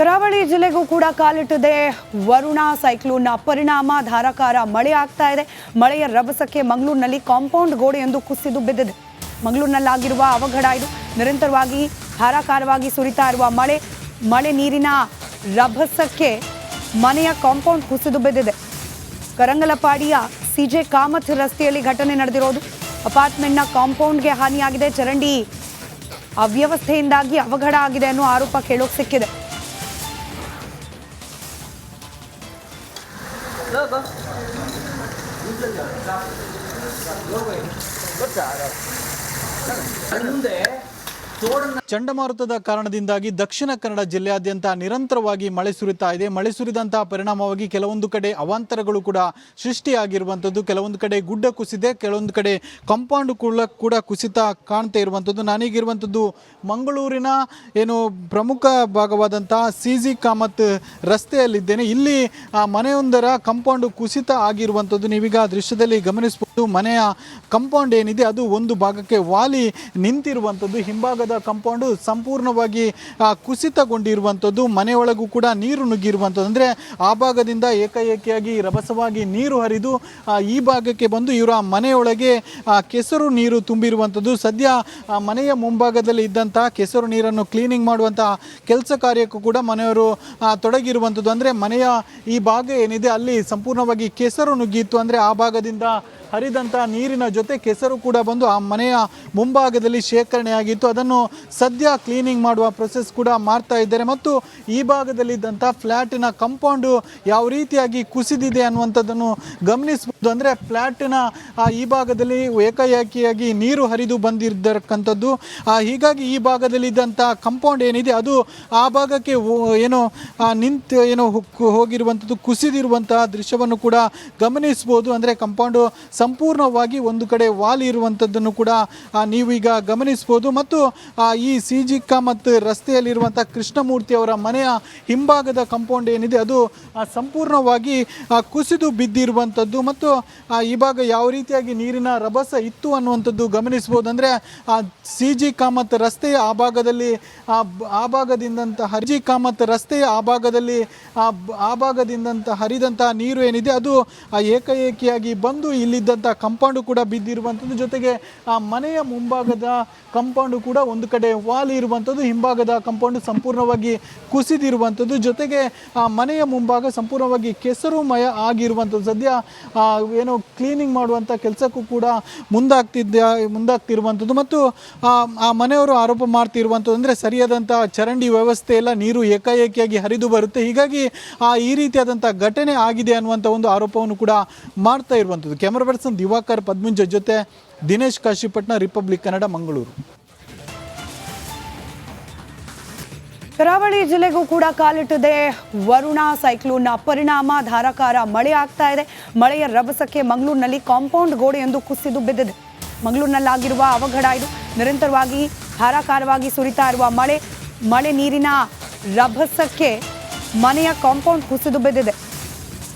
ಕರಾವಳಿ ಜಿಲ್ಲೆಗೂ ಕೂಡ ಕಾಲಿಟ್ಟಿದೆ ವರುಣ ಸೈಕ್ಲೋನ್ನ ಪರಿಣಾಮ. ಧಾರಾಕಾರ ಮಳೆ ಆಗ್ತಾ ಇದೆ. ಮಳೆಯ ರಭಸಕ್ಕೆ ಮಂಗಳೂರಿನಲ್ಲಿ ಕಾಂಪೌಂಡ್ ಗೋಡೆಯೊಂದು ಕುಸಿದು ಬಿದ್ದಿದೆ. ಮಂಗಳೂರಿನಲ್ಲಾಗಿರುವ ಅವಘಡ ಇದು. ನಿರಂತರವಾಗಿ ಧಾರಾಕಾರವಾಗಿ ಸುರಿತಾ ಇರುವ ಮಳೆ ಮಳೆ ನೀರಿನ ರಭಸಕ್ಕೆ ಮನೆಯ ಕಾಂಪೌಂಡ್ ಕುಸಿದು ಬಿದ್ದಿದೆ. ಕರಂಗಲಪಾಡಿಯ ಸಿಜೆ ಕಾಮತ್ ರಸ್ತೆಯಲ್ಲಿ ಘಟನೆ ನಡೆದಿರೋದು. ಅಪಾರ್ಟ್ಮೆಂಟ್ನ ಕಾಂಪೌಂಡ್ಗೆ ಹಾನಿಯಾಗಿದೆ. ಚರಂಡಿ ಅವ್ಯವಸ್ಥೆಯಿಂದಾಗಿ ಅವಘಡ ಆಗಿದೆ ಅನ್ನೋ ಆರೋಪ ಕೇಳೋಕೆ ಸಿಕ್ಕಿದೆ. Lớp không? Lớp cả rồi. Anh muốn để ಚಂಡಮಾರುತದ ಕಾರಣದಿಂದಾಗಿ ದಕ್ಷಿಣ ಕನ್ನಡ ಜಿಲ್ಲೆಯಾದ್ಯಂತ ನಿರಂತರವಾಗಿ ಮಳೆ ಸುರಿತಾ ಇದೆ. ಮಳೆ ಸುರಿದಂತಹ ಪರಿಣಾಮವಾಗಿ ಕೆಲವೊಂದು ಕಡೆ ಅವಾಂತರಗಳು ಕೂಡ ಸೃಷ್ಟಿಯಾಗಿರುವಂಥದ್ದು ಕೆಲವೊಂದು ಕಡೆ ಗುಡ್ಡ ಕುಸಿದೆ, ಕೆಲವೊಂದು ಕಡೆ ಕಾಂಪೌಂಡ್ ಕೂಡ ಕೂಡ ಕುಸಿತ ಕಾಣ್ತಾ ಇರುವಂಥದ್ದು ನಾನೀಗಿರುವಂಥದ್ದು ಮಂಗಳೂರಿನ ಏನು ಪ್ರಮುಖ ಭಾಗವಾದಂತಹ ಸಿ ಜಿ ಕಾಮತ್ ರಸ್ತೆಯಲ್ಲಿದ್ದೇನೆ. ಇಲ್ಲಿ ಮನೆಯೊಂದರ ಕಾಂಪೌಂಡ್ ಕುಸಿತ ಆಗಿರುವಂಥದ್ದು ನೀವೀಗ ದೃಶ್ಯದಲ್ಲಿ ಗಮನಿಸಬಹುದು, ಮನೆಯ ಕಾಂಪೌಂಡ್ ಏನಿದೆ, ಅದು ಒಂದು ಭಾಗಕ್ಕೆ ವಾಲಿ ನಿಂತಿರುವಂಥದ್ದು ಹಿಂಭಾಗದ ಕಾಂಪೌಂಡು ಸಂಪೂರ್ಣವಾಗಿ ಕುಸಿತಗೊಂಡಿರುವಂಥದ್ದು, ಮನೆಯೊಳಗೂ ಕೂಡ ನೀರು ನುಗ್ಗಿರುವಂಥದ್ದು. ಅಂದರೆ ಆ ಭಾಗದಿಂದ ಏಕಾಏಕಿಯಾಗಿ ರಭಸವಾಗಿ ನೀರು ಹರಿದು ಈ ಭಾಗಕ್ಕೆ ಬಂದು ಇವರ ಮನೆಯೊಳಗೆ ಕೆಸರು ನೀರು ತುಂಬಿರುವಂಥದ್ದು. ಸದ್ಯ ಮನೆಯ ಮುಂಭಾಗದಲ್ಲಿ ಇದ್ದಂಥ ಕೆಸರು ನೀರನ್ನು ಕ್ಲೀನಿಂಗ್ ಮಾಡುವಂಥ ಕೆಲಸ ಕಾರ್ಯಕ್ಕೂ ಕೂಡ ಮನೆಯವರು ತೊಡಗಿರುವಂಥದ್ದು. ಅಂದರೆ ಮನೆಯ ಈ ಭಾಗ ಏನಿದೆ, ಅಲ್ಲಿ ಸಂಪೂರ್ಣವಾಗಿ ಕೆಸರು ನುಗ್ಗಿತ್ತು. ಅಂದರೆ ಆ ಭಾಗದಿಂದ ಹರಿದಂಥ ನೀರಿನ ಜೊತೆ ಕೆಸರು ಕೂಡ ಬಂದು ಆ ಮನೆಯ ಮುಂಭಾಗದಲ್ಲಿ ಶೇಖರಣೆಯಾಗಿತ್ತು. ಅದನ್ನು ಸದ್ಯ ಕ್ಲೀನಿಂಗ್ ಮಾಡುವ ಪ್ರೊಸೆಸ್ ಕೂಡ ಮಾಡ್ತಾ ಇದ್ದಾರೆ. ಮತ್ತು ಈ ಭಾಗದಲ್ಲಿದ್ದಂಥ ಫ್ಲ್ಯಾಟಿನ ಕಂಪೌಂಡು ಯಾವ ರೀತಿಯಾಗಿ ಕುಸಿದಿದೆ ಅನ್ನುವಂಥದ್ದನ್ನು ಗಮನಿಸ್ಬೋದು ಅಂದರೆ ಫ್ಲ್ಯಾಟಿನ ಈ ಭಾಗದಲ್ಲಿ ಏಕಾಏಕಿಯಾಗಿ ನೀರು ಹರಿದು ಬಂದಿರತಕ್ಕಂಥದ್ದು. ಹೀಗಾಗಿ ಈ ಭಾಗದಲ್ಲಿದ್ದಂಥ ಕಂಪೌಂಡ್ ಏನಿದೆ, ಅದು ಆ ಭಾಗಕ್ಕೆ ಏನು ನಿಂತು ಏನೋ ಹೋಗಿರುವಂಥದ್ದು, ಕುಸಿದಿರುವಂತಹ ದೃಶ್ಯವನ್ನು ಕೂಡ ಗಮನಿಸ್ಬೋದು ಅಂದರೆ ಕಂಪೌಂಡು ಸಂಪೂರ್ಣವಾಗಿ ಒಂದು ಕಡೆ ವಾಲ್ ಇರುವಂಥದ್ದನ್ನು ಕೂಡ ನೀವೀಗ ಗಮನಿಸ್ಬೋದು ಮತ್ತು ಈ ಸಿ ಜಿ ಮತ್ತು ರಸ್ತೆಯಲ್ಲಿರುವಂಥ ಕೃಷ್ಣಮೂರ್ತಿ ಅವರ ಮನೆಯ ಹಿಂಭಾಗದ ಕಂಪೌಂಡ್ ಏನಿದೆ, ಅದು ಸಂಪೂರ್ಣವಾಗಿ ಕುಸಿದು ಬಿದ್ದಿರುವಂಥದ್ದು. ಮತ್ತು ಈ ಭಾಗ ಯಾವ ರೀತಿಯಾಗಿ ನೀರಿನ ರಭಸ ಇತ್ತು ಅನ್ನುವಂಥದ್ದು ಗಮನಿಸ್ಬೋದು ಅಂದರೆ ಸಿ ಜಿ ಕಾಮತ್ ರಸ್ತೆಯ ಆ ಭಾಗದಲ್ಲಿ ಆ ಭಾಗದಿಂದಂಥ ಹರ್ಜಿ ಕಾಮತ್ ರಸ್ತೆಯ ಆ ಭಾಗದಲ್ಲಿ ಆ ಭಾಗದಿಂದಂತ ಹರಿದಂಥ ನೀರು ಏನಿದೆ ಅದು ಏಕಾಏಕಿಯಾಗಿ ಬಂದು ಇಲ್ಲಿದ್ದಂಥ ಕಂಪೌಂಡು ಕೂಡ ಬಿದ್ದಿರುವಂಥದ್ದು. ಜೊತೆಗೆ ಆ ಮನೆಯ ಮುಂಭಾಗದ ಕಂಪೌಂಡು ಕೂಡ ಒಂದು ಕಡೆ ವಾಲ್ ಇರುವಂಥದ್ದು ಹಿಂಭಾಗದ ಕಂಪೌಂಡು ಸಂಪೂರ್ಣವಾಗಿ ಕುಸಿದಿರುವಂಥದ್ದು. ಜೊತೆಗೆ ಆ ಮನೆಯ ಮುಂಭಾಗ ಸಂಪೂರ್ಣವಾಗಿ ಕೆಸರುಮಯ ಆಗಿರುವಂಥದ್ದು. ಸದ್ಯ ಆ, ಏನು ಕ್ಲೀನಿಂಗ್ ಮಾಡುವಂಥ ಕೆಲಸಕ್ಕೂ ಕೂಡ ಮುಂದಾಗ್ತಿದ್ದ ಮುಂದಾಗ್ತಿರುವಂಥದ್ದು. ಮತ್ತು ಆ ಮನೆಯವರು ಆರೋಪ ಮಾಡ್ತಿರುವಂಥದ್ದು ಅಂದರೆ ಸರಿಯಾದಂಥ ಚರಂಡಿ ವ್ಯವಸ್ಥೆ ಎಲ್ಲ ನೀರು ಏಕಾಏಕಿಯಾಗಿ ಹರಿದು ಬರುತ್ತೆ. ಹೀಗಾಗಿ ಆ, ಈ ರೀತಿಯಾದಂಥ ಘಟನೆ ಆಗಿದೆ ಅನ್ನುವಂಥ ಒಂದು ಆರೋಪವನ್ನು ಕೂಡ ಮಾಡ್ತಾ ಇರುವಂಥದ್ದು. ಕ್ಯಾಮರಾ ಪರ್ಸನ್ ದಿವಾಕರ್ ಪದ್ಮಂಜ ಜೊತೆ ದಿನೇಶ್ ಕಾಶಿಪಟ್ನ ರಿಪಬ್ಲಿಕ್ ಕನ್ನಡ ಮಂಗಳೂರು ಕರಾವಳಿ ಜಿಲ್ಲೆಗೂ ಕೂಡ ಕಾಲಿಟ್ಟಿದೆ ವರುಣ ಸೈಕ್ಲೋನ್ನ ಪರಿಣಾಮ. ಧಾರಾಕಾರ ಮಳೆ ಆಗ್ತಾ ಇದೆ. ಮಳೆಯ ರಭಸಕ್ಕೆ ಮಂಗಳೂರಿನಲ್ಲಿ ಕಾಂಪೌಂಡ್ ಗೋಡೆಯೊಂದು ಕುಸಿದು ಬಿದ್ದಿದೆ. ಮಂಗಳೂರಿನಲ್ಲಾಗಿರುವ ಅವಘಡ ಇದು. ನಿರಂತರವಾಗಿ ಧಾರಾಕಾರವಾಗಿ ಸುರಿತಾ ಇರುವ ಮಳೆ ಮಳೆ ನೀರಿನ ರಭಸಕ್ಕೆ ಮನೆಯ ಕಾಂಪೌಂಡ್ ಕುಸಿದು ಬಿದ್ದಿದೆ.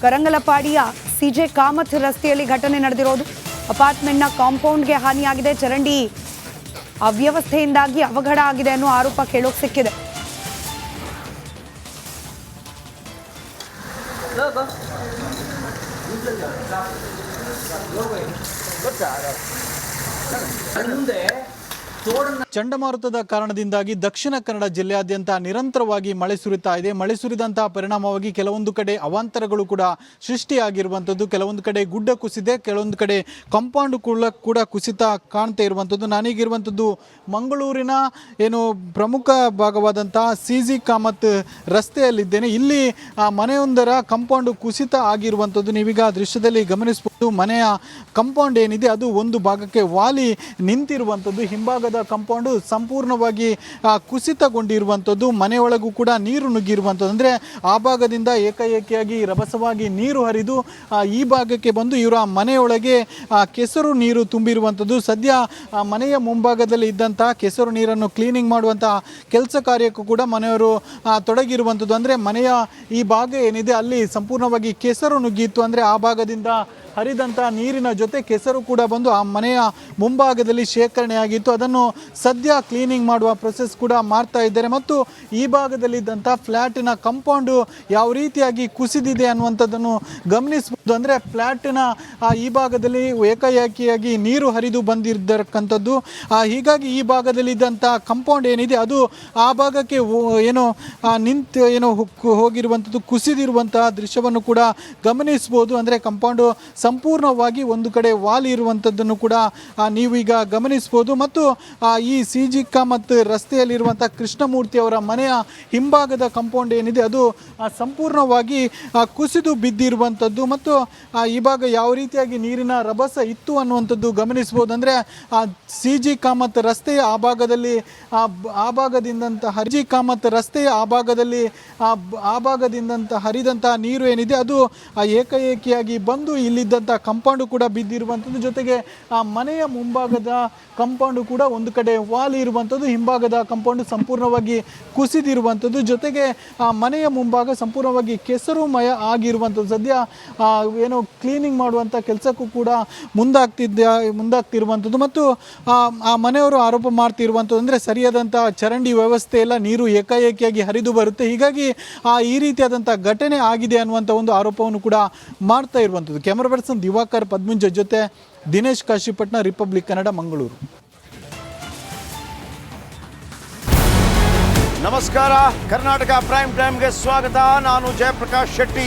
ಕರಂಗಲಪಾಡಿಯ ಸಿಜೆ ಕಾಮತ್ ರಸ್ತೆಯಲ್ಲಿ ಘಟನೆ ನಡೆದಿರೋದು. ಅಪಾರ್ಟ್ಮೆಂಟ್ನ ಕಾಂಪೌಂಡ್ಗೆ ಹಾನಿಯಾಗಿದೆ. ಚರಂಡಿ ಅವ್ಯವಸ್ಥೆಯಿಂದಾಗಿ ಅವಘಡ ಆಗಿದೆ ಅನ್ನೋ ಆರೋಪ ಕೇಳೋಕೆ ಸಿಕ್ಕಿದೆ. Lớp không? Lớp cả rồi. Anh muốn để ಚಂಡಮಾರುತದ ಕಾರಣದಿಂದಾಗಿ ದಕ್ಷಿಣ ಕನ್ನಡ ಜಿಲ್ಲೆಯಾದ್ಯಂತ ನಿರಂತರವಾಗಿ ಮಳೆ ಸುರಿತಾ ಇದೆ. ಮಳೆ ಸುರಿದಂತಹ ಪರಿಣಾಮವಾಗಿ ಕೆಲವೊಂದು ಕಡೆ ಅವಾಂತರಗಳು ಕೂಡ ಸೃಷ್ಟಿಯಾಗಿರುವಂಥದ್ದು ಕೆಲವೊಂದು ಕಡೆ ಗುಡ್ಡ ಕುಸಿದೆ, ಕೆಲವೊಂದು ಕಡೆ ಕಾಂಪೌಂಡ್ ಕೂಡ ಕೂಡ ಕುಸಿತ ಕಾಣ್ತಾ ಇರುವಂಥದ್ದು ನಾನೀಗಿರುವಂಥದ್ದು ಮಂಗಳೂರಿನ ಏನು ಪ್ರಮುಖ ಭಾಗವಾದಂತಹ ಸಿ ಜಿ ಕಾಮತ್ ರಸ್ತೆಯಲ್ಲಿದ್ದೇನೆ. ಇಲ್ಲಿ ಮನೆಯೊಂದರ ಕಾಂಪೌಂಡ್ ಕುಸಿತ ಆಗಿರುವಂಥದ್ದು ನೀವೀಗ ದೃಶ್ಯದಲ್ಲಿ ಗಮನಿಸಬಹುದು, ಮನೆಯ ಕಾಂಪೌಂಡ್ ಏನಿದೆ, ಅದು ಒಂದು ಭಾಗಕ್ಕೆ ವಾಲಿ ನಿಂತಿರುವಂಥದ್ದು ಹಿಂಭಾಗದ ಕಾಂಪೌಂಡು ಸಂಪೂರ್ಣವಾಗಿ ಕುಸಿತಗೊಂಡಿರುವಂಥದ್ದು, ಮನೆಯೊಳಗೂ ಕೂಡ ನೀರು ನುಗ್ಗಿರುವಂಥದ್ದು. ಅಂದರೆ ಆ ಭಾಗದಿಂದ ಏಕಾಏಕಿಯಾಗಿ ರಭಸವಾಗಿ ನೀರು ಹರಿದು ಈ ಭಾಗಕ್ಕೆ ಬಂದು ಇವರ ಮನೆಯೊಳಗೆ ಕೆಸರು ನೀರು ತುಂಬಿರುವಂಥದ್ದು. ಸದ್ಯ ಮನೆಯ ಮುಂಭಾಗದಲ್ಲಿ ಇದ್ದಂಥ ಕೆಸರು ನೀರನ್ನು ಕ್ಲೀನಿಂಗ್ ಮಾಡುವಂಥ ಕೆಲಸ ಕಾರ್ಯಕ್ಕೂ ಕೂಡ ಮನೆಯವರು ತೊಡಗಿರುವಂಥದ್ದು. ಅಂದರೆ ಮನೆಯ ಈ ಭಾಗ ಏನಿದೆ, ಅಲ್ಲಿ ಸಂಪೂರ್ಣವಾಗಿ ಕೆಸರು ನುಗ್ಗಿತ್ತು. ಅಂದರೆ ಆ ಭಾಗದಿಂದ ಹರಿದಂಥ ನೀರಿನ ಜೊತೆ ಕೆಸರು ಕೂಡ ಬಂದು ಆ ಮನೆಯ ಮುಂಭಾಗದಲ್ಲಿ ಶೇಖರಣೆಯಾಗಿತ್ತು. ಅದನ್ನು ಸದ್ಯ ಕ್ಲೀನಿಂಗ್ ಮಾಡುವ ಪ್ರೊಸೆಸ್ ಕೂಡ ಮಾಡ್ತಾ ಇದ್ದಾರೆ. ಮತ್ತು ಈ ಭಾಗದಲ್ಲಿದ್ದಂಥ ಫ್ಲ್ಯಾಟಿನ ಕಂಪೌಂಡು ಯಾವ ರೀತಿಯಾಗಿ ಕುಸಿದಿದೆ ಅನ್ನುವಂಥದ್ದನ್ನು ಗಮನಿಸಬಹುದು ಅಂದರೆ ಫ್ಲ್ಯಾಟಿನ ಈ ಭಾಗದಲ್ಲಿ ಏಕಾಏಕಿಯಾಗಿ ನೀರು ಹರಿದು ಬಂದಿರತಕ್ಕಂಥದ್ದು. ಹೀಗಾಗಿ ಈ ಭಾಗದಲ್ಲಿದ್ದಂಥ ಕಂಪೌಂಡ್ ಏನಿದೆ, ಅದು ಆ ಭಾಗಕ್ಕೆ ಏನು ನಿಂತು ಏನೋ ಹೋಗಿರುವಂಥದ್ದು, ಕುಸಿದಿರುವಂತಹ ದೃಶ್ಯವನ್ನು ಕೂಡ ಗಮನಿಸ್ಬೋದು ಅಂದರೆ ಕಂಪೌಂಡು ಸಂಪೂರ್ಣವಾಗಿ ಒಂದು ಕಡೆ ವಾಲ್ ಇರುವಂಥದ್ದನ್ನು ಕೂಡ ನೀವೀಗ ಗಮನಿಸ್ಬೋದು ಮತ್ತು ಈ ಈ ಜಿಕ್ಕ ಮತ್ತು ರಸ್ತೆಯಲ್ಲಿರುವಂಥ ಕೃಷ್ಣಮೂರ್ತಿ ಅವರ ಮನೆಯ ಹಿಂಭಾಗದ ಕಂಪೌಂಡ್ ಏನಿದೆ, ಅದು ಸಂಪೂರ್ಣವಾಗಿ ಕುಸಿದು ಬಿದ್ದಿರುವಂಥದ್ದು. ಮತ್ತು ಈ ಭಾಗ ಯಾವ ರೀತಿಯಾಗಿ ನೀರಿನ ರಭಸ ಇತ್ತು ಅನ್ನುವಂಥದ್ದು ಗಮನಿಸ್ಬೋದು ಅಂದರೆ ಸಿ ಜಿ ಕಾಮತ್ ರಸ್ತೆಯ ಆ ಭಾಗದಲ್ಲಿ ಆ ಭಾಗದಿಂದಂಥ ಹರ್ಜಿ ಕಾಮತ್ ರಸ್ತೆಯ ಆ ಭಾಗದಲ್ಲಿ ಆ ಭಾಗದಿಂದಂತ ಹರಿದಂಥ ನೀರು ಏನಿದೆ ಅದು ಏಕಾಏಕಿಯಾಗಿ ಬಂದು ಇಲ್ಲಿದ್ದಂಥ ಕಂಪೌಂಡು ಕೂಡ ಬಿದ್ದಿರುವಂಥದ್ದು. ಜೊತೆಗೆ ಆ ಮನೆಯ ಮುಂಭಾಗದ ಕಂಪೌಂಡು ಕೂಡ ಒಂದು ಕಡೆ ವಾಲ್ ಇರುವಂಥದ್ದು ಹಿಂಭಾಗದ ಕಂಪೌಂಡು ಸಂಪೂರ್ಣವಾಗಿ ಕುಸಿದಿರುವಂಥದ್ದು. ಜೊತೆಗೆ ಆ ಮನೆಯ ಮುಂಭಾಗ ಸಂಪೂರ್ಣವಾಗಿ ಕೆಸರುಮಯ ಆಗಿರುವಂಥದ್ದು. ಸದ್ಯ ಆ, ಏನೋ ಕ್ಲೀನಿಂಗ್ ಮಾಡುವಂಥ ಕೆಲಸಕ್ಕೂ ಕೂಡ ಮುಂದಾಗ್ತಿದ್ದ ಮುಂದಾಗ್ತಿರುವಂಥದ್ದು. ಮತ್ತು ಆ, ಮನೆಯವರು ಆರೋಪ ಮಾಡ್ತಿರುವಂಥದ್ದು ಅಂದರೆ ಸರಿಯಾದಂಥ ಚರಂಡಿ ವ್ಯವಸ್ಥೆ ಎಲ್ಲ ನೀರು ಏಕಾಏಕಿಯಾಗಿ ಹರಿದು ಬರುತ್ತೆ. ಹೀಗಾಗಿ ಆ ಈ ರೀತಿಯಾದಂಥ ಘಟನೆ ಆಗಿದೆ ಅನ್ನುವಂಥ ಒಂದು ಆರೋಪವನ್ನು ಕೂಡ ಮಾಡ್ತಾ ಇರುವಂಥದ್ದು. ಕ್ಯಾಮರಾ ಪರ್ಸನ್ ದಿವಾಕರ್ ಪದ್ಮುಂಜ ಜೊತೆ ದಿನೇಶ್ ಕಾಶಿಪಟ್ನ ರಿಪಬ್ಲಿಕ್ ಕನ್ನಡ ಮಂಗಳೂರು ನಮಸ್ಕಾರ. ಕರ್ನಾಟಕ ಪ್ರೈಮ್ ಟೈಮ್ಗೆ ಸ್ವಾಗತ. ನಾನು ಜಯಪ್ರಕಾಶ್ ಶೆಟ್ಟಿ.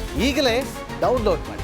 ಈಗಲೇ ಡೌನ್ಲೋಡ್ ಮಾಡಿ.